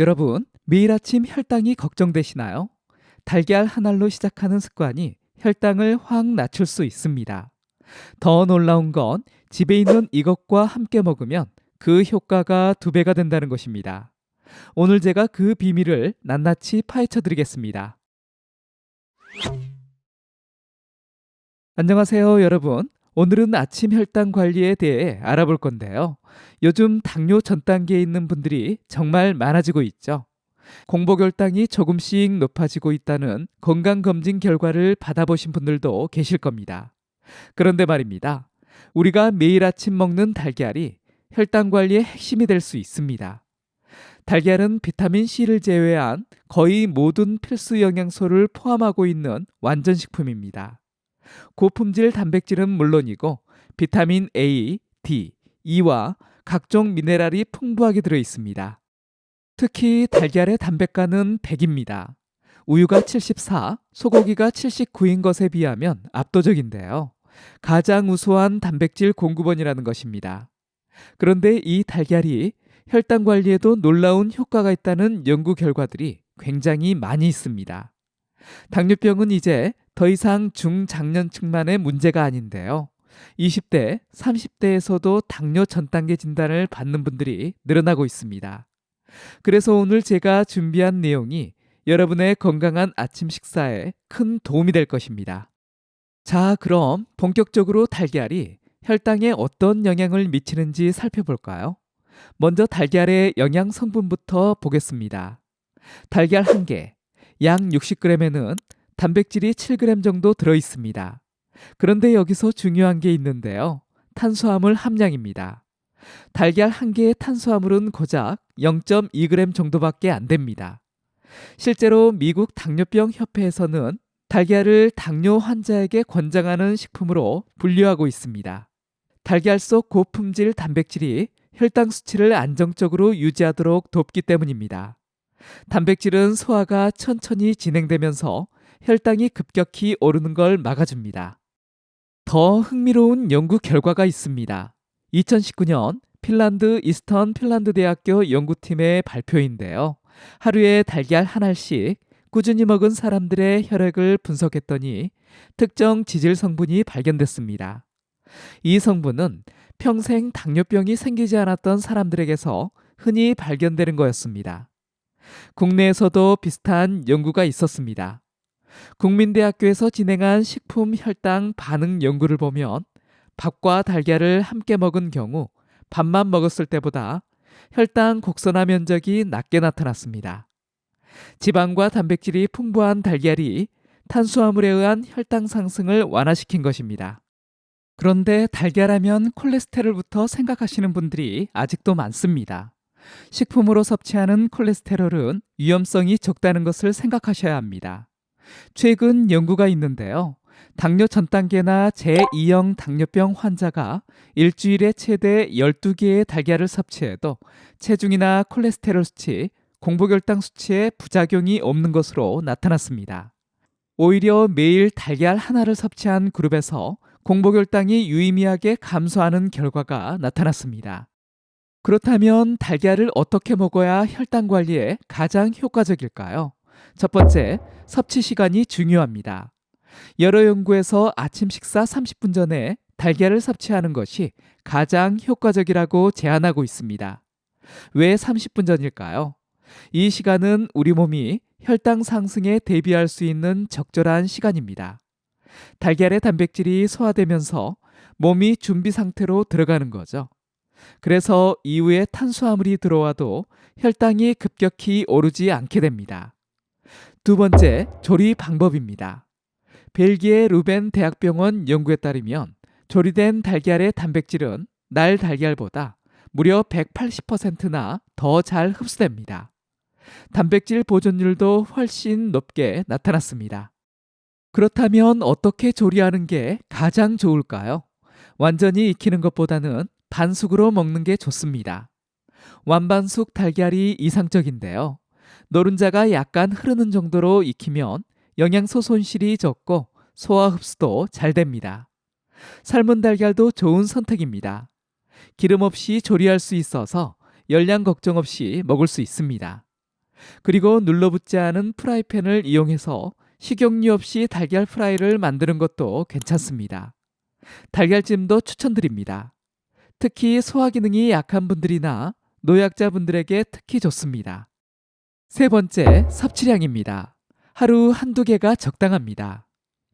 여러분, 매일 아침 혈당이 걱정되시나요? 달걀 한 알로 시작하는 습관이 혈당을 확 낮출 수 있습니다. 더 놀라운 건 집에 있는 이것과 함께 먹으면 그 효과가 두 배가 된다는 것입니다. 오늘 제가 그 비밀을 낱낱이 파헤쳐 드리겠습니다. 안녕하세요, 여러분. 오늘은 아침 혈당 관리에 대해 알아볼 건데요. 요즘 당뇨 전 단계에 있는 분들이 정말 많아지고 있죠. 공복 혈당이 조금씩 높아지고 있다는 건강검진 결과를 받아보신 분들도 계실 겁니다. 그런데 말입니다. 우리가 매일 아침 먹는 달걀이 혈당 관리의 핵심이 될 수 있습니다. 달걀은 비타민 C를 제외한 거의 모든 필수 영양소를 포함하고 있는 완전 식품입니다. 고품질 단백질은 물론이고 비타민 A, D, E와 각종 미네랄이 풍부하게 들어 있습니다. 특히 달걀의 단백가는 100입니다. 우유가 74, 소고기가 79인 것에 비하면 압도적인데요. 가장 우수한 단백질 공급원이라는 것입니다. 그런데 이 달걀이 혈당 관리에도 놀라운 효과가 있다는 연구 결과들이 굉장히 많이 있습니다. 당뇨병은 이제 더 이상 중장년층만의 문제가 아닌데요. 20대, 30대에서도 당뇨 전 단계 진단을 받는 분들이 늘어나고 있습니다. 그래서 오늘 제가 준비한 내용이 여러분의 건강한 아침 식사에 큰 도움이 될 것입니다. 자, 그럼 본격적으로 달걀이 혈당에 어떤 영향을 미치는지 살펴볼까요? 먼저 달걀의 영양 성분부터 보겠습니다. 달걀 한 개, 약 60g에는 단백질이 7g 정도 들어 있습니다. 그런데 여기서 중요한 게 있는데요. 탄수화물 함량입니다. 달걀 한 개의 탄수화물은 고작 0.2g 정도밖에 안 됩니다. 실제로 미국 당뇨병 협회에서는 달걀을 당뇨 환자에게 권장하는 식품으로 분류하고 있습니다. 달걀 속 고품질 단백질이 혈당 수치를 안정적으로 유지하도록 돕기 때문입니다. 단백질은 소화가 천천히 진행되면서 혈당이 급격히 오르는 걸 막아줍니다. 더 흥미로운 연구 결과가 있습니다. 2019년 핀란드 이스턴 핀란드 대학교 연구팀의 발표인데요. 하루에 달걀 한 알씩 꾸준히 먹은 사람들의 혈액을 분석했더니 특정 지질 성분이 발견됐습니다. 이 성분은 평생 당뇨병이 생기지 않았던 사람들에게서 흔히 발견되는 거였습니다. 국내에서도 비슷한 연구가 있었습니다. 국민대학교에서 진행한 식품 혈당 반응 연구를 보면 밥과 달걀을 함께 먹은 경우 밥만 먹었을 때보다 혈당 곡선화 면적이 낮게 나타났습니다. 지방과 단백질이 풍부한 달걀이 탄수화물에 의한 혈당 상승을 완화시킨 것입니다. 그런데 달걀하면 콜레스테롤부터 생각하시는 분들이 아직도 많습니다. 식품으로 섭취하는 콜레스테롤은 위험성이 적다는 것을 생각하셔야 합니다. 최근 연구가 있는데요. 당뇨 전 단계나 제2형 당뇨병 환자가 일주일에 최대 12개의 달걀을 섭취해도 체중이나 콜레스테롤 수치, 공복혈당 수치에 부작용이 없는 것으로 나타났습니다. 오히려 매일 달걀 하나를 섭취한 그룹에서 공복혈당이 유의미하게 감소하는 결과가 나타났습니다. 그렇다면 달걀을 어떻게 먹어야 혈당 관리에 가장 효과적일까요? 첫 번째, 섭취 시간이 중요합니다. 여러 연구에서 아침 식사 30분 전에 달걀을 섭취하는 것이 가장 효과적이라고 제안하고 있습니다. 왜 30분 전일까요? 이 시간은 우리 몸이 혈당 상승에 대비할 수 있는 적절한 시간입니다. 달걀의 단백질이 소화되면서 몸이 준비 상태로 들어가는 거죠. 그래서 이후에 탄수화물이 들어와도 혈당이 급격히 오르지 않게 됩니다. 두 번째, 조리 방법입니다. 벨기에 루벤 대학병원 연구에 따르면 조리된 달걀의 단백질은 날 달걀보다 무려 180%나 더 잘 흡수됩니다. 단백질 보존율도 훨씬 높게 나타났습니다. 그렇다면 어떻게 조리하는 게 가장 좋을까요? 완전히 익히는 것보다는 반숙으로 먹는 게 좋습니다. 완반숙 달걀이 이상적인데요. 노른자가 약간 흐르는 정도로 익히면 영양소 손실이 적고 소화 흡수도 잘 됩니다. 삶은 달걀도 좋은 선택입니다. 기름 없이 조리할 수 있어서 열량 걱정 없이 먹을 수 있습니다. 그리고 눌러붙지 않은 프라이팬을 이용해서 식용유 없이 달걀 프라이를 만드는 것도 괜찮습니다. 달걀찜도 추천드립니다. 특히 소화 기능이 약한 분들이나 노약자분들에게 특히 좋습니다. 세 번째, 섭취량입니다. 하루 한두 개가 적당합니다.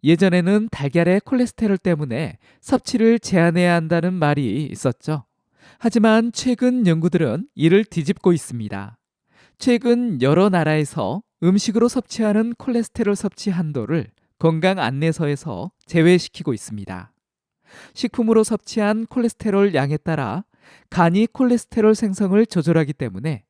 예전에는 달걀의 콜레스테롤 때문에 섭취를 제한해야 한다는 말이 있었죠. 하지만 최근 연구들은 이를 뒤집고 있습니다. 최근 여러 나라에서 음식으로 섭취하는 콜레스테롤 섭취 한도를 건강 안내서에서 제외시키고 있습니다. 식품으로 섭취한 콜레스테롤 양에 따라 간이 콜레스테롤 생성을 조절하기 때문에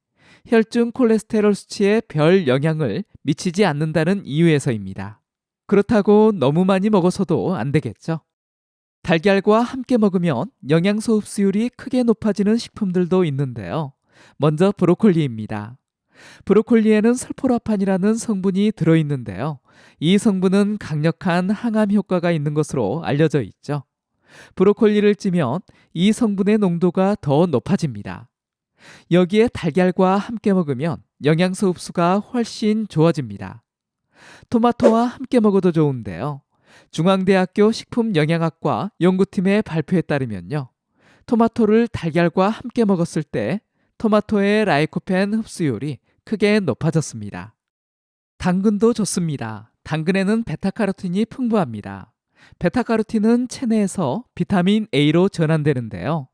혈중 콜레스테롤 수치에 별 영향을 미치지 않는다는 이유에서입니다. 그렇다고 너무 많이 먹어서도 안 되겠죠. 달걀과 함께 먹으면 영양소 흡수율이 크게 높아지는 식품들도 있는데요. 먼저 브로콜리입니다. 브로콜리에는 설포라판이라는 성분이 들어있는데요. 이 성분은 강력한 항암 효과가 있는 것으로 알려져 있죠. 브로콜리를 찌면 이 성분의 농도가 더 높아집니다. 여기에 달걀과 함께 먹으면 영양소 흡수가 훨씬 좋아집니다. 토마토와 함께 먹어도 좋은데요. 중앙대학교 식품영양학과 연구팀의 발표에 따르면요. 토마토를 달걀과 함께 먹었을 때 토마토의 라이코펜 흡수율이 크게 높아졌습니다. 당근도 좋습니다. 당근에는 베타카로틴이 풍부합니다. 베타카로틴은 체내에서 비타민 A로 전환되는데요.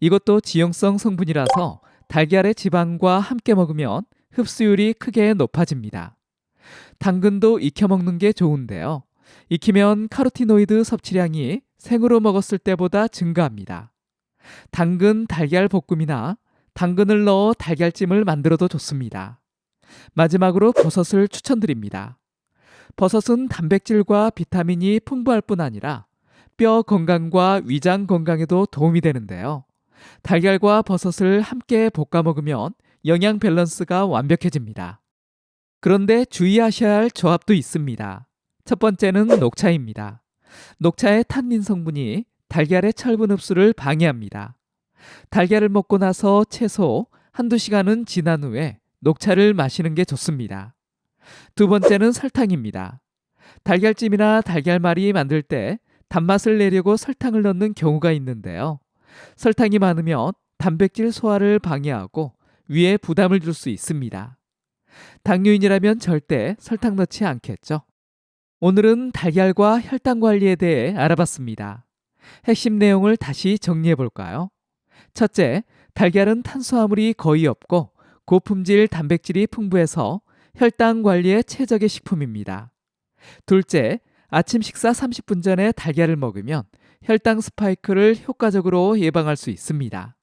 이것도 지용성 성분이라서 달걀의 지방과 함께 먹으면 흡수율이 크게 높아집니다. 당근도 익혀 먹는 게 좋은데요. 익히면 카로티노이드 섭취량이 생으로 먹었을 때보다 증가합니다. 당근 달걀 볶음이나 당근을 넣어 달걀찜을 만들어도 좋습니다. 마지막으로 버섯을 추천드립니다. 버섯은 단백질과 비타민이 풍부할 뿐 아니라 뼈 건강과 위장 건강에도 도움이 되는데요. 달걀과 버섯을 함께 볶아 먹으면 영양 밸런스가 완벽해집니다. 그런데 주의하셔야 할 조합도 있습니다. 첫 번째는 녹차입니다. 녹차의 탄닌 성분이 달걀의 철분 흡수를 방해합니다. 달걀을 먹고 나서 채소 한두 시간은 지난 후에 녹차를 마시는 게 좋습니다. 두 번째는 설탕입니다. 달걀찜이나 달걀말이 만들 때 단맛을 내려고 설탕을 넣는 경우가 있는데요. 설탕이 많으면 단백질 소화를 방해하고 위에 부담을 줄 수 있습니다. 당뇨인이라면 절대 설탕 넣지 않겠죠. 오늘은 달걀과 혈당 관리에 대해 알아봤습니다. 핵심 내용을 다시 정리해 볼까요? 첫째, 달걀은 탄수화물이 거의 없고 고품질 단백질이 풍부해서 혈당 관리에 최적의 식품입니다. 둘째, 아침 식사 30분 전에 달걀을 먹으면 혈당 스파이크를 효과적으로 예방할 수 있습니다.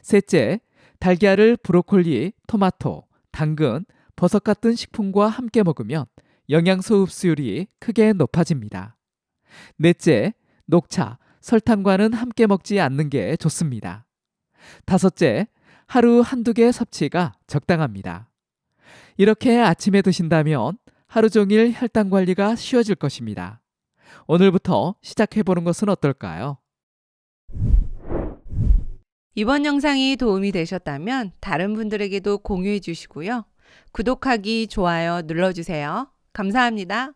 셋째, 달걀을 브로콜리, 토마토, 당근, 버섯 같은 식품과 함께 먹으면 영양소 흡수율이 크게 높아집니다. 넷째, 녹차, 설탕과는 함께 먹지 않는 게 좋습니다. 다섯째, 하루 한두 개 섭취가 적당합니다. 이렇게 아침에 드신다면 하루 종일 혈당 관리가 쉬워질 것입니다. 오늘부터 시작해보는 것은 어떨까요? 이번 영상이 도움이 되셨다면 다른 분들에게도 공유해 주시고요. 구독하기, 좋아요 눌러주세요. 감사합니다.